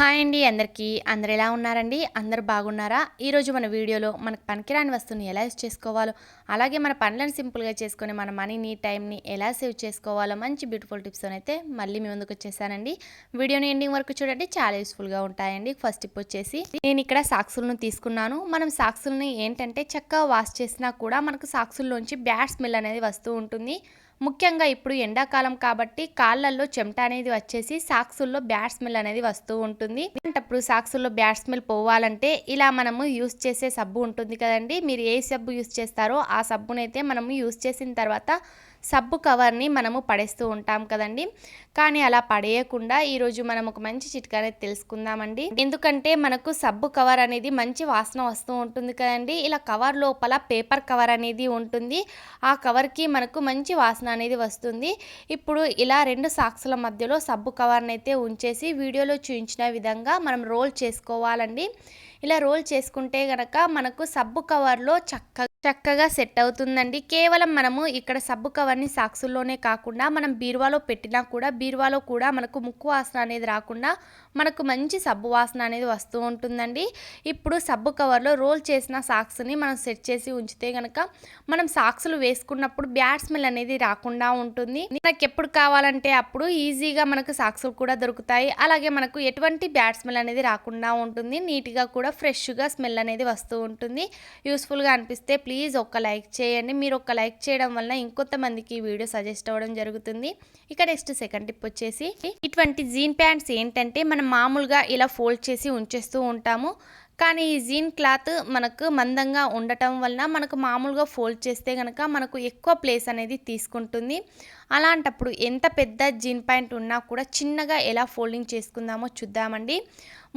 Hi అండి అందరికీ. అందరు ఎలా ఉన్నారండి? అందరు బాగున్నారా? ఈరోజు మన వీడియోలో మనకు పనికిరాని వస్తువుని ఎలా యూస్ చేసుకోవాలో అలాగే మన పనులను సింపుల్గా చేసుకొని మన మనీని టైంని ఎలా సేవ్ చేసుకోవాలో మంచి బ్యూటిఫుల్ టిప్స్ అయితే మళ్ళీ మీ ముందుకు వచ్చేసానండి. వీడియోని ఎండింగ్ వరకు చూడండి చాలా యూస్ఫుల్గా ఉంటాయండి. ఫస్ట్ టిప్ వచ్చేసి నేను ఇక్కడ సాక్సులను తీసుకున్నాను. మనం సాక్సులని ఏంటంటే చక్కగా వాష్ చేసినా కూడా మనకు సాక్సుల్లోంచి బ్యాడ్ స్మెల్ అనేది వస్తూ ఉంటుంది. ముఖ్యంగా ఇప్పుడు ఎండాకాలం కాబట్టి కాళ్ళల్లో చెమట అనేది వచ్చేసి సాక్సుల్లో బ్యాడ్ స్మెల్ అనేది వస్తూ ఉంటుంది. అలాంటప్పుడు సాక్సుల్లో బ్యాడ్ స్మెల్ పోవాలంటే ఇలా మనము యూస్ చేసే సబ్బు ఉంటుంది కదండి. మీరు ఏ సబ్బు యూస్ చేస్తారో ఆ సబ్బునైతే మనము యూస్ చేసిన తర్వాత సబ్బు కవర్ని మనము పడేస్తూ ఉంటాం కదండి. కానీ అలా పడేయకుండా ఈరోజు మనం ఒక మంచి చిట్కా అనేది తెలుసుకుందామండి. ఎందుకంటే మనకు సబ్బు కవర్ అనేది మంచి వాసన వస్తూ ఉంటుంది కదండి. ఇలా కవర్ లోపల పేపర్ కవర్ అనేది ఉంటుంది. ఆ కవర్కి మనకు మంచి వాసన అనేది వస్తుంది. ఇప్పుడు ఇలా రెండు సాక్స్ల మధ్యలో సబ్బు కవర్ని అయితే ఉంచేసి వీడియోలో చూపించిన విధంగా మనం రోల్ చేసుకోవాలండి. ఇలా రోల్ చేసుకుంటే గనక మనకు సబ్బు కవర్లో చక్కగా చక్కగా సెట్ అవుతుందండి. కేవలం మనము ఇక్కడ సబ్బు కవర్ని సాక్సుల్లోనే కాకుండా మనం బీరువాలో పెట్టినా కూడా బీరువాలో కూడా మనకు ముక్కు వాసన అనేది రాకుండా మనకు మంచి సబ్బు వాసన అనేది వస్తూ ఉంటుందండి. ఇప్పుడు సబ్బు కవర్లో రోల్ చేసిన సాక్స్ని మనం సెట్ చేసి ఉంచితే కనుక మనం సాక్సులు వేసుకున్నప్పుడు బ్యాడ్ స్మెల్ అనేది రాకుండా ఉంటుంది. మనకి ఎప్పుడు కావాలంటే అప్పుడు ఈజీగా మనకు సాక్సులు కూడా దొరుకుతాయి. అలాగే మనకు ఎటువంటి బ్యాడ్ స్మెల్ అనేది రాకుండా ఉంటుంది. నీట్గా కూడా ఫ్రెష్గా స్మెల్ అనేది వస్తూ ఉంటుంది. యూస్ఫుల్గా అనిపిస్తే ప్లీజ్ ఒక్క లైక్ చేయండి. మీరు ఒక్క లైక్ చేయడం వలన ఇంకొంతమందికి ఈ వీడియో సజెస్ట్ అవ్వడం జరుగుతుంది. ఇక నెక్స్ట్ సెకండ్ టిప్ వచ్చేసి ఇటువంటి జీన్ ప్యాంట్స్ ఏంటంటే మనం మామూలుగా ఇలా ఫోల్డ్ చేసి ఉంచేస్తూ ఉంటాము. కానీ ఈ జీన్ క్లాత్ మనకు మందంగా ఉండటం వలన మనకు మామూలుగా ఫోల్డ్ చేస్తే కనుక మనకు ఎక్కువ ప్లేస్ అనేది తీసుకుంటుంది. అలాంటప్పుడు ఎంత పెద్ద జీన్ ప్యాంట్ ఉన్నా కూడా చిన్నగా ఎలా ఫోల్డింగ్ చేసుకుందామో చూద్దామండి.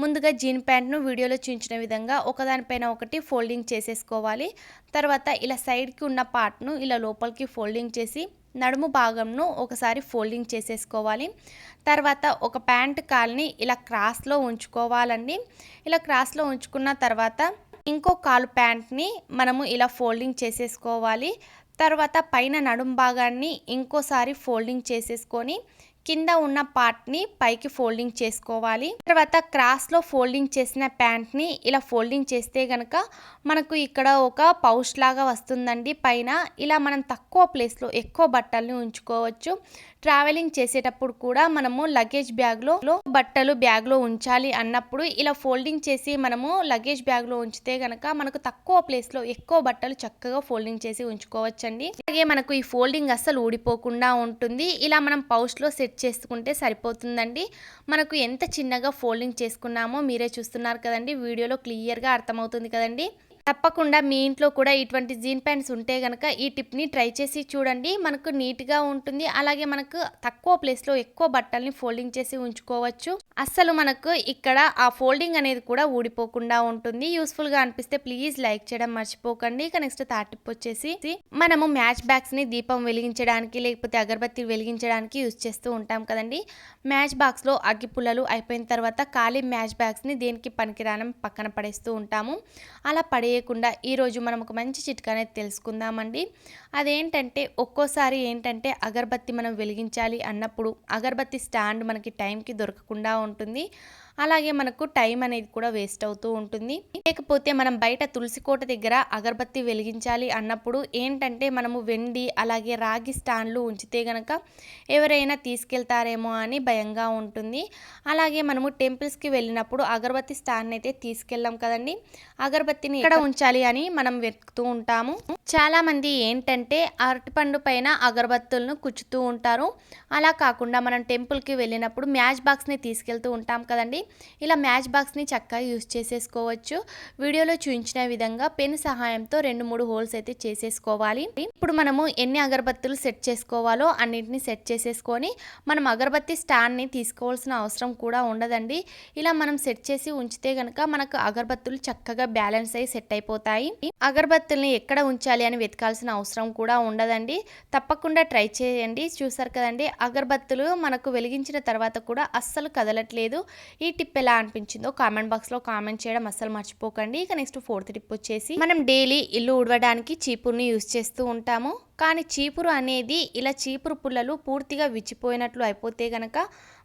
ముందుగా జీన్ ప్యాంట్ను వీడియోలో చూపించిన విధంగా ఒకదానిపైన ఒకటి ఫోల్డింగ్ చేసేసుకోవాలి. తర్వాత ఇలా సైడ్కి ఉన్న పార్ట్ను ఇలా లోపలికి ఫోల్డింగ్ చేసి నడుము భాగంను ఒకసారి ఫోల్డింగ్ చేసేసుకోవాలి. తర్వాత ఒక ప్యాంట్ కాల్ని ఇలా క్రాస్లో ఉంచుకోవాలండి. ఇలా క్రాస్లో ఉంచుకున్న తర్వాత ఇంకో కాలు ప్యాంట్ని మనము ఇలా ఫోల్డింగ్ చేసేసుకోవాలి. తర్వాత పైన నడుం భాగాన్ని ఇంకోసారి ఫోల్డింగ్ చేసేసుకొని కింద ఉన్న పార్ట్ని పైకి ఫోల్డింగ్ చేసుకోవాలి. తర్వాత క్రాస్లో ఫోల్డింగ్ చేసిన ప్యాంట్ని ఇలా ఫోల్డింగ్ చేస్తే గనక మనకు ఇక్కడ ఒక పౌచ్ లాగా వస్తుందండి. పైన ఇలా మనం తక్కువ ప్లేస్లో ఎక్కువ బట్టల్ని ఉంచుకోవచ్చు. ట్రావెలింగ్ చేసేటప్పుడు కూడా మనము లగేజ్ బ్యాగ్లో బట్టలు బ్యాగ్లో ఉంచాలి అన్నప్పుడు ఇలా ఫోల్డింగ్ చేసి మనము లగేజ్ బ్యాగ్లో ఉంచితే గనక మనకు తక్కువ ప్లేస్లో ఎక్కువ బట్టలు చక్కగా ఫోల్డింగ్ చేసి ఉంచుకోవచ్చండి. అలాగే మనకు ఈ ఫోల్డింగ్ అస్సలు ఊడిపోకుండా ఉంటుంది. ఇలా మనం పౌష్లో సెట్ చేసుకుంటే సరిపోతుందండి. మనకు ఎంత చిన్నగా ఫోల్డింగ్ చేసుకున్నామో మీరే చూస్తున్నారు కదండి. వీడియోలో క్లియర్గా అర్థమవుతుంది కదండి. తప్పకుండా మీ ఇంట్లో కూడా ఇటువంటి జీన్ ప్యాంట్స్ ఉంటే కనుక ఈ టిప్ని ట్రై చేసి చూడండి. మనకు నీట్గా ఉంటుంది. అలాగే మనకు తక్కువ ప్లేస్లో ఎక్కువ బట్టల్ని ఫోల్డింగ్ చేసి ఉంచుకోవచ్చు. అస్సలు మనకు ఇక్కడ ఆ ఫోల్డింగ్ అనేది కూడా ఊడిపోకుండా ఉంటుంది. యూస్ఫుల్గా అనిపిస్తే ప్లీజ్ లైక్ చేయడం మర్చిపోకండి. ఇక నెక్స్ట్ థర్డ్ టిప్ వచ్చేసి మనము మ్యాచ్ బ్యాగ్స్ని దీపం వెలిగించడానికి లేకపోతే అగరబత్తి వెలిగించడానికి యూజ్ చేస్తూ ఉంటాం కదండి. మ్యాచ్ బాక్స్లో అగ్గి పుల్లలు అయిపోయిన తర్వాత ఖాళీ మ్యాచ్ బ్యాగ్స్ని దేనికి పనికిరానం పక్కన పడేస్తూ ఉంటాము. అలా పడే చేయకుండా ఈరోజు మనం ఒక మంచి చిట్కా అనేది తెలుసుకుందామండి. అదేంటంటే ఒక్కోసారి ఏంటంటే అగరబత్తి మనం వెలిగించాలి అన్నప్పుడు అగరబత్తి స్టాండ్ మనకి టైంకి దొరకకుండా ఉంటుంది. అలాగే మనకు టైం అనేది కూడా వేస్ట్ అవుతూ ఉంటుంది. లేకపోతే మనం బయట తులసి కోట దగ్గర అగరబత్తి వెలిగించాలి అన్నప్పుడు ఏంటంటే మనము వెండి అలాగే రాగి స్టాండ్లు ఉంచితే గనక ఎవరైనా తీసుకెళ్తారేమో అని భయంగా ఉంటుంది. అలాగే మనము టెంపుల్స్కి వెళ్ళినప్పుడు అగరబత్తి స్టాండ్ అయితే తీసుకెళ్ళాం కదండి. అగరబత్తిని ఎక్కడ ఉంచాలి అని మనం వెతుకుతూ ఉంటాము. చాలా మంది ఏంటంటే అరటిపండు పైన అగరబత్తులను కుచ్చుతూ ఉంటారు. అలా కాకుండా మనం టెంపుల్కి వెళ్ళినప్పుడు మ్యాచ్ బాక్స్ని తీసుకెళ్తూ ఉంటాం కదండి. ఇలా మ్యాచ్ బాక్స్ని చక్కగా యూస్ చేసేసుకోవచ్చు. వీడియోలో చూపించిన విధంగా పెన్ సహాయంతో రెండు మూడు హోల్స్ అయితే చేసేసుకోవాలి. ఇప్పుడు మనము ఎన్ని అగరబత్తులు సెట్ చేసుకోవాలో అన్నింటిని సెట్ చేసేసుకొని మనం అగరబత్తి స్టాండ్ని తీసుకోవాల్సిన అవసరం కూడా ఉండదండి. ఇలా మనం సెట్ చేసి ఉంచితే కనుక మనకు అగరబత్తులు చక్కగా బ్యాలెన్స్ అయ్యి సెట్ అయిపోతాయి. అగరబత్తుల్ని ఎక్కడ ఉంచాలి అని వెతకాల్సిన అవసరం కూడా ఉండదండి. తప్పకుండా ట్రై చేయండి. చూసారు కదండి అగరబత్తులు మనకు వెలిగించిన తర్వాత కూడా అస్సలు కదలట్లేదు. ఈ టిప్ ఎలా అనిపించిందో కామెంట్ బాక్స్లో కామెంట్ చేయడం అస్సలు మర్చిపోకండి. ఇక నెక్స్ట్ ఫోర్త్ టిప్ వచ్చేసి మనం డైలీ ఇల్లు ఉడవడానికి చీపుర్ని యూస్ చేస్తూ ఉంటాము. కానీ చీపురు అనేది ఇలా చీపురు పుల్లలు పూర్తిగా విచ్చిపోయినట్లు అయిపోతే గనక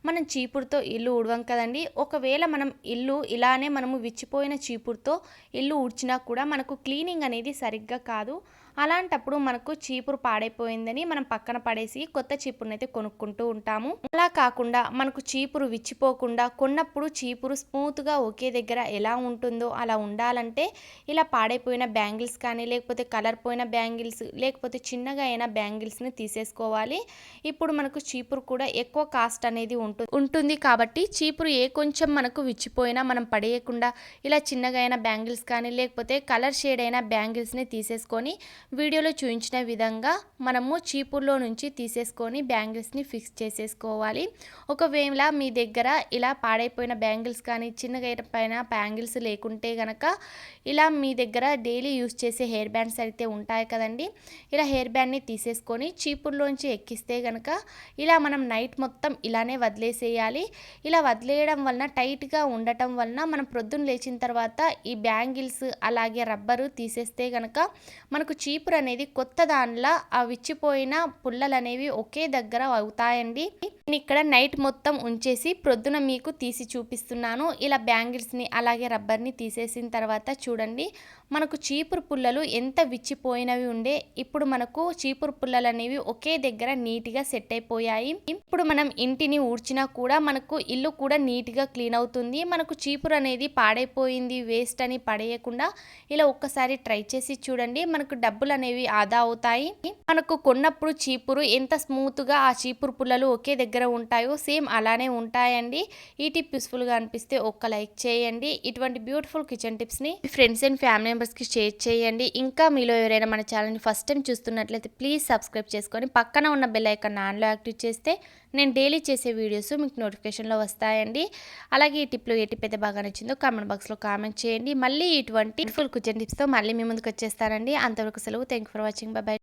మనం చీపురుతో ఇల్లు ఉడవం కదండి. ఒకవేళ మనం ఇల్లు ఇలానే మనము విచ్చిపోయిన చీపురుతో ఇల్లు ఊడ్చినా కూడా మనకు క్లీనింగ్ అనేది సరిగ్గా కాదు. అలాంటప్పుడు మనకు చీపురు పాడైపోయిందని మనం పక్కన పడేసి కొత్త చీపురుని అయితే కొనుక్కుంటూ ఉంటాము. అలా కాకుండా మనకు చీపురు విచ్చిపోకుండా కొన్నప్పుడు చీపురు స్మూత్గా ఒకే దగ్గర ఎలా ఉంటుందో అలా ఉండాలంటే ఇలా పాడైపోయిన బ్యాంగిల్స్ కానీ లేకపోతే కలర్ పోయిన బ్యాంగిల్స్ లేకపోతే చిన్నగా అయిన బ్యాంగిల్స్ని తీసేసుకోవాలి. ఇప్పుడు మనకు చీపురు కూడా ఎక్కువ కాస్ట్ అనేది ఉంటుంది ఉంటుంది కాబట్టి చీపురు ఏ కొంచెం మనకు విచ్చిపోయినా మనం పడేయకుండా ఇలా చిన్నగా అయిన బ్యాంగిల్స్ కానీ లేకపోతే కలర్ షేడ్ అయిన బ్యాంగిల్స్ని తీసేసుకొని వీడియోలో చూపించిన విధంగా మనము చీపుల్లో నుంచి తీసేసుకొని బ్యాంగిల్స్ని ఫిక్స్ చేసేసుకోవాలి. ఒకవేళ మీ దగ్గర ఇలా పాడైపోయిన బ్యాంగిల్స్ కానీ చిన్నగా పైన బ్యాంగిల్స్ లేకుంటే గనక ఇలా మీ దగ్గర డైలీ యూస్ చేసే హెయిర్ బ్యాండ్స్ అయితే ఉంటాయి కదండి. ఇలా హెయిర్ బ్యాండ్ని తీసేసుకొని చీపుల్లోంచి ఎక్కిస్తే గనక ఇలా మనం నైట్ మొత్తం ఇలానే వదిలేసేయాలి. ఇలా వదిలేయడం వలన టైట్గా ఉండటం వలన మనం ప్రొద్దున లేచిన తర్వాత ఈ బ్యాంగిల్స్ అలాగే రబ్బరు తీసేస్తే గనక మనకు చీపురు అనేది కొత్త దానిలా ఆ విచ్చిపోయిన పుల్లలు అనేవి ఒకే దగ్గర అవుతాయండి. నేను ఇక్కడ నైట్ మొత్తం ఉంచేసి ప్రొద్దున మీకు తీసి చూపిస్తున్నాను. ఇలా బ్యాంగిల్స్ని అలాగే రబ్బర్ని తీసేసిన తర్వాత చూడండి. మనకు చీపురు పుల్లలు ఎంత విచ్చిపోయినవి ఉండే ఇప్పుడు మనకు చీపురు పుల్లలు అనేవి ఒకే దగ్గర నీట్గా సెట్ అయిపోయాయి. ఇప్పుడు మనం ఇంటిని ఊడ్చినా కూడా మనకు ఇల్లు కూడా నీట్గా క్లీన్ అవుతుంది. మనకు చీపురు అనేది పాడైపోయింది వేస్ట్ అని పడేయకుండా ఇలా ఒక్కసారి ట్రై చేసి చూడండి. మనకు డబ్బులు అనేవి ఆదా అవుతాయి. మనకు కొన్నప్పుడు చీపురు ఎంత స్మూత్గా ఆ చీపురు పుల్లలు ఒకే దగ్గర ఉంటాయో సేమ్ అలానే ఉంటాయండి. ఈ టిప్ యూస్ఫుల్గా అనిపిస్తే ఒక్క లైక్ చేయండి. ఇటువంటి బ్యూటిఫుల్ కిచెన్ టిప్స్ని ఫ్రెండ్స్ అండ్ ఫ్యామిలీ మెంబర్స్కి షేర్ చేయండి. ఇంకా మీలో ఎవరైనా మన ఛానల్ని ఫస్ట్ టైం చూస్తున్నట్లయితే ప్లీజ్ సబ్స్క్రైబ్ చేసుకొని పక్కన ఉన్న బెల్ ఐకాన్ ఆన్లో యాక్టివ్ చేస్తే నేను డైలీ చేసే వీడియోస్ మీకు నోటిఫికేషన్లో వస్తాయండి. అలాగే ఈ టిప్లో ఏ టిప్ అయితే బాగా నచ్చిందో కామెంట్ బాక్స్లో కామెంట్ చేయండి. మళ్ళీ ఇటువంటి ఫుల్ కిచెన్ టిప్స్తో మళ్ళీ మీ ముందుకు వచ్చేస్తానండి. అంతవరకు సెలవు. Thank for watching bye